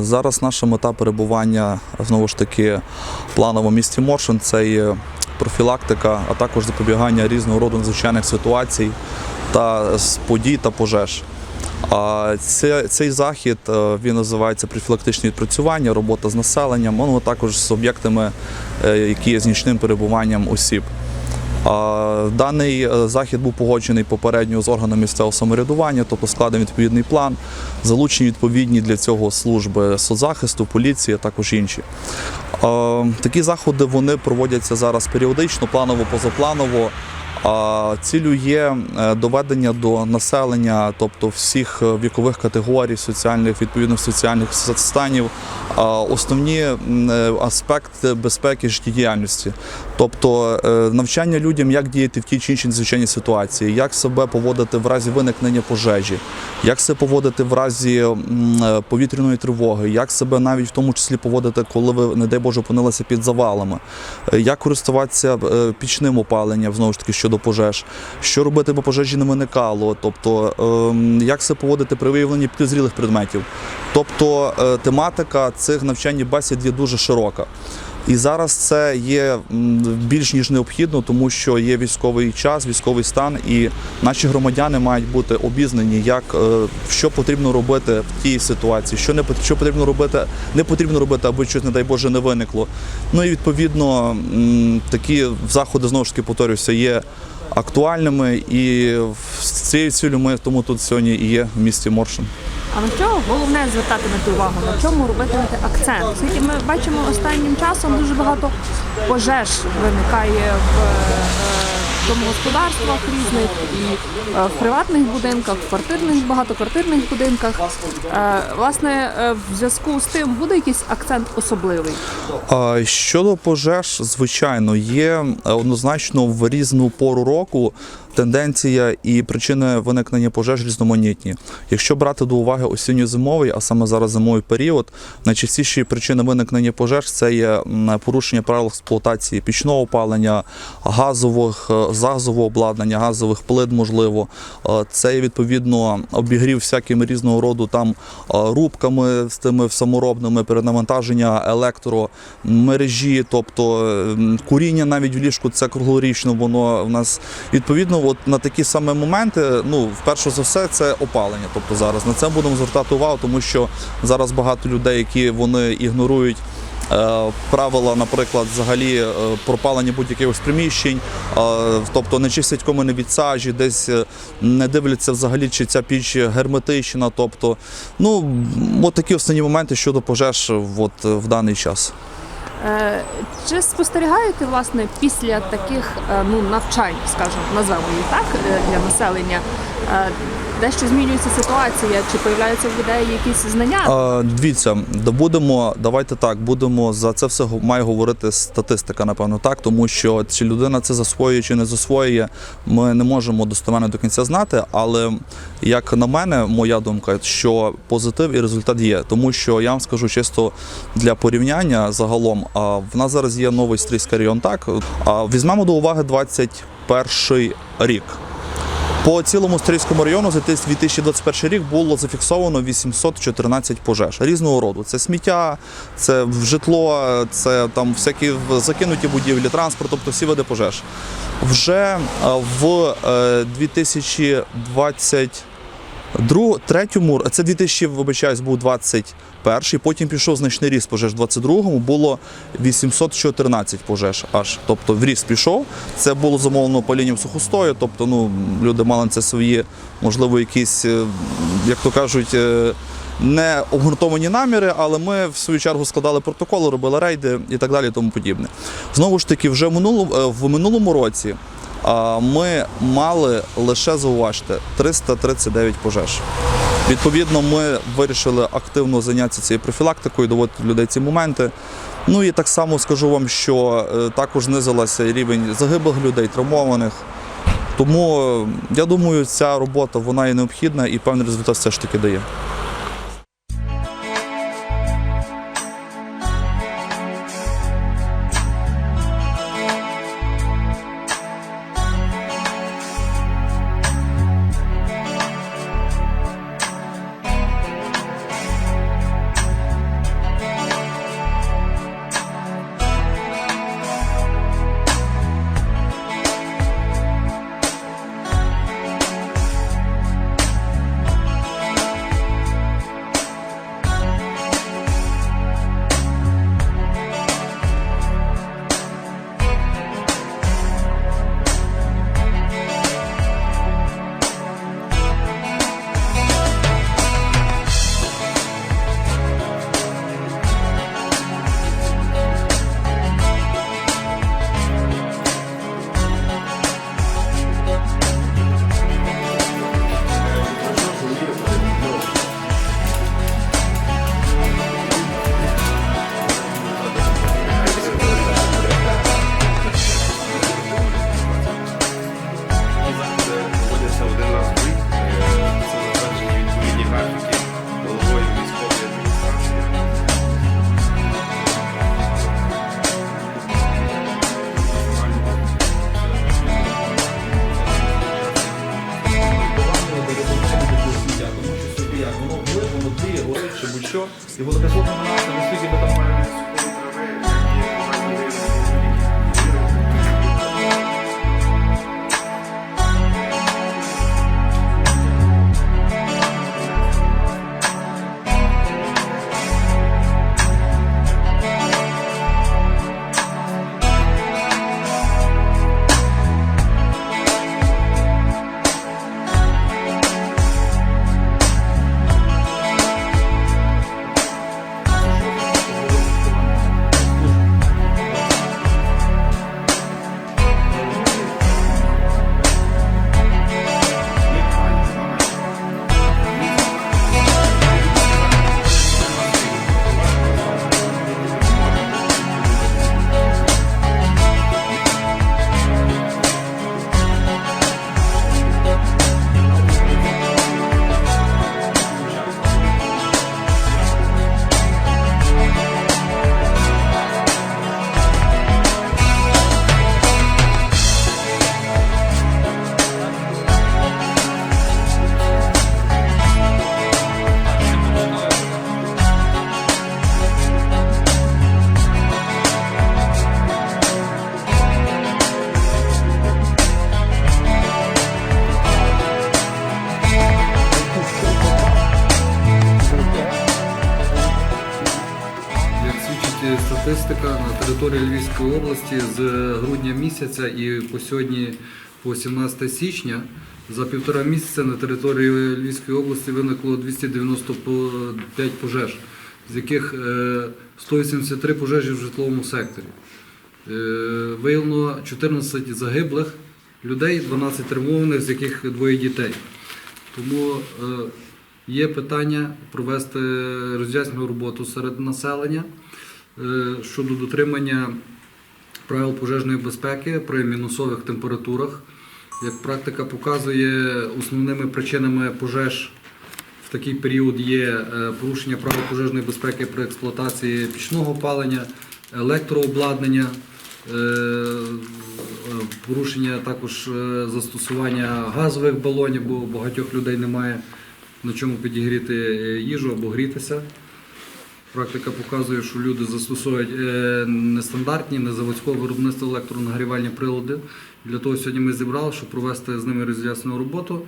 Зараз наша мета перебування знову ж таки в місті Моршин це є профілактика, а також запобігання різного роду надзвичайних ситуацій та подій та пожеж. А це, цей захід е, він називається профілактичне відпрацювання, робота з населенням, ну, а також з об'єктами, е, які є з нічним перебуванням осіб. Даний е, захід був погоджений попередньо з органами місцевого самоврядування, тобто складений відповідний план, залучені відповідні для цього служби соцзахисту, поліції, а також інші. Такі заходи вони проводяться зараз періодично, планово, позапланово. Цілю є е, доведення до населення, тобто всіх е, вікових категорій, соціальних відповідних соціальних станів, основні е, аспекти безпеки життєдіяльності, тобто навчання людям, як діяти в тій чи іншій надзвичайній ситуації, як себе поводити в разі виникнення пожежі, як себе поводити в разі повітряної тривоги, як себе навіть в тому числі поводити, коли ви, не дай Боже, опинилися під завалами, як користуватися пічним опаленням, знову ж таки, щодо пожеж, що робити, бо пожежі не виникало, тобто ем, як себе поводити при виявленні підозрілих предметів. Тобто е, тематика цих навчань і бесід є дуже широка. І зараз це є більш ніж необхідно, тому що є військовий час, військовий стан, і наші громадяни мають бути обізнані, як е, що потрібно робити в тій ситуації, що не що потрібно робити, не потрібно робити, аби щось, не дай Боже, не виникло. Ну і відповідно такі заходи знову ж таки повторюся, є актуальними, і з цією цілею ми тому тут сьогодні і є в місті Моршин. А на що головне звертатимете увагу? На чому робитимете акцент? Оскільки ми бачимо останнім часом дуже багато пожеж виникає в е, домогосподарствах різних і е, в приватних будинках, в квартирних, багатоквартирних будинках. Е, Власне, е, в зв'язку з тим буде якийсь акцент особливий. Щодо пожеж, звичайно, є однозначно в різну пору року тенденція і причини виникнення пожеж різноманітні. Якщо брати до уваги осінньо-зимовий, а саме зараз зимовий період, найчастіші причини виникнення пожеж це є порушення правил експлуатації пічного опалення, газових, е, газового обладнання, газових плит, можливо. Е, Це відповідно обігрів всякими різного роду там е, рубками з тими саморобними, перенавантаження електромережі, тобто куріння навіть в ліжку це круглорічно. Воно в нас відповідно от на такі саме моменти. Ну, вперше за все, це опалення. Тобто зараз на це будемо звертати увагу, тому що зараз багато людей, які вони ігнорують. е, Правила, наприклад, взагалі е, пропалення будь-яких приміщень, е, тобто не чистять комини від сажі, десь не дивляться взагалі, чи ця піч герметична. Тобто, ну от такі основні моменти щодо пожеж от, в даний час. Е, Чи спостерігаєте власне після таких е, ну навчань, скажімо, назвемо їх так е, для населення? Дещо змінюється ситуація, чи появляються в людей якісь знання? А, дивіться, будемо, давайте так, будемо за це все має говорити статистика, напевно, так, тому що чи людина це засвоює чи не засвоює, ми не можемо достеменно до кінця знати. Але як на мене, моя думка, що позитив і результат є, тому що я вам скажу чисто для порівняння загалом. А в нас зараз є новий стрийський район. Так а візьмемо до уваги 21 рік. По цілому Стрийському району за 2021 рік було зафіксовано 814 пожеж різного роду. Це сміття, це житло, це там всякі закинуті будівлі, транспорт, тобто всі види пожеж. Вже е, в е, 2020 Друг, третьому, це 2000, вибачаюсь, був 21, потім пішов значний ріст пожеж. В 22-му було 814 пожеж аж. Тобто в ріст пішов. Це було замовлено палінням сухостою, тобто ну, люди мали на це свої, можливо, якісь, е, як то кажуть, е, не обґрунтовані наміри, але ми в свою чергу складали протоколи, робили рейди і так далі, і тому подібне. Знову ж таки, вже в минулому, е, в минулому році ми мали лише зауважте 339 пожеж. Відповідно, ми вирішили активно зайнятися цією профілактикою, доводити людей ці моменти. Ну і так само скажу вам, що е, також знизилася рівень загиблих людей, травмованих. Тому е, я думаю, ця робота вона є необхідна і певний результат все ж таки дає. Що статистика на території Львівської області з грудня місяця і по сьогодні, по 17 січня, за півтора місяця на території Львівської області виникло 295 пожеж, з яких е, 183 пожежі в житловому секторі. Е, Виявлено 14 загиблих людей, 12 травмованих, з яких двоє дітей. Тому е, є питання провести роз'яснювальну роботу серед населення е, щодо дотримання правил пожежної безпеки при мінусових температурах. Як практика показує, основними причинами пожеж в такий період є е, порушення правил пожежної безпеки при експлуатації пічного опалення, електрообладнання, е, е, порушення також е, застосування газових балонів, бо багатьох людей немає на чому підігріти е, їжу або грітися. Практика показує, що люди застосовують е, нестандартні, незаводського виробництва електронагрівальні прилади. Для того сьогодні ми зібрали, щоб провести з ними роз'яснену роботу,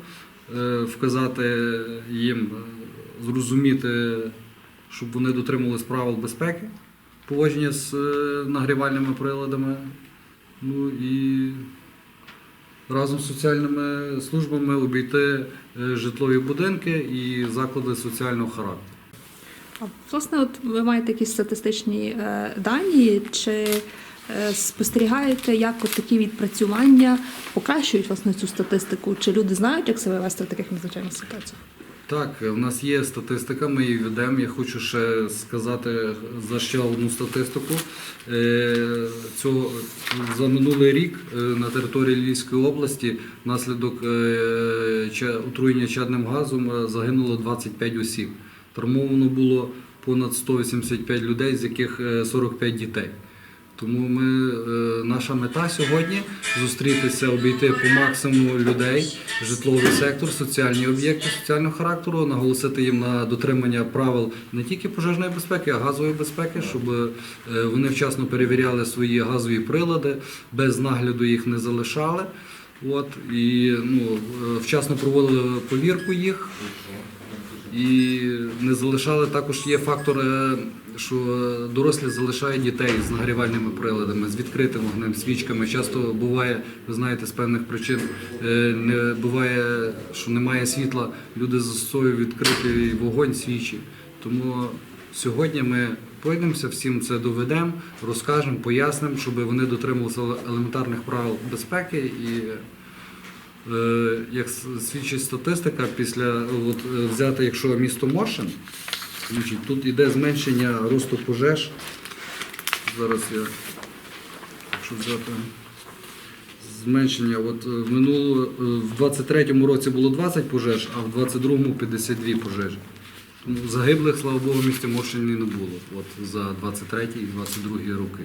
е, вказати їм, е, зрозуміти, щоб вони дотримувалися правил безпеки, поводження з нагрівальними приладами. Ну і разом з соціальними службами обійти житлові будинки і заклади соціального характеру. А власне, от ви маєте якісь статистичні е, дані, чи е, спостерігаєте, як от такі відпрацювання покращують власне цю статистику? Чи люди знають, як себе вести в таких надзвичайних ситуаціях? Так, в нас є статистика, ми її ведемо. Я хочу ще сказати за ще одну статистику. Е, Цього, за минулий рік на території Львівської області внаслідок отруєння чадним газом загинуло 25 осіб. Травмовано було понад 185 людей, з яких е, 45 дітей. Тому ми, е, наша мета сьогодні зустрітися, обійти по максимуму людей, житловий сектор, соціальні об'єкти соціального характеру, наголосити їм на дотримання правил не тільки пожежної безпеки, а газової безпеки, щоб е, вони вчасно перевіряли свої газові прилади, без нагляду їх не залишали. От, і ну, е, вчасно проводили повірку їх. І не залишали також є фактор, е, що дорослі залишають дітей з нагрівальними приладами, з відкритим вогнем, свічками. Часто буває, ви знаєте, з певних причин е, не буває, що немає світла. Люди застосовують відкритий вогонь, свічі. Тому сьогодні ми пройдемося, всім це доведемо, розкажемо, пояснимо, щоб вони дотримувалися елементарних правил безпеки і. Е, Як свідчить статистика, після от, е, взяти, якщо місто Моршин, тут йде зменшення росту пожеж. Зараз я, якщо взяти зменшення, от е, в минуло, в 23-му році було 20 пожеж, а в 22-му 52 пожежі. Тому загиблих, слава Богу, в місті Моршині не було от, за 23 і 22 роки.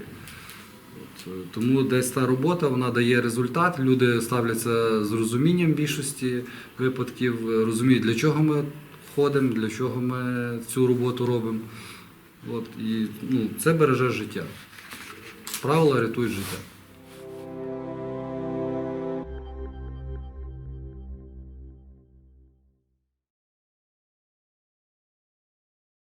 Тому десь та робота вона дає результат. Люди ставляться з розумінням більшості випадків, розуміють, для чого ми ходимо, для чого ми цю роботу робимо. От, і, ну, це береже життя. Правила рятують життя.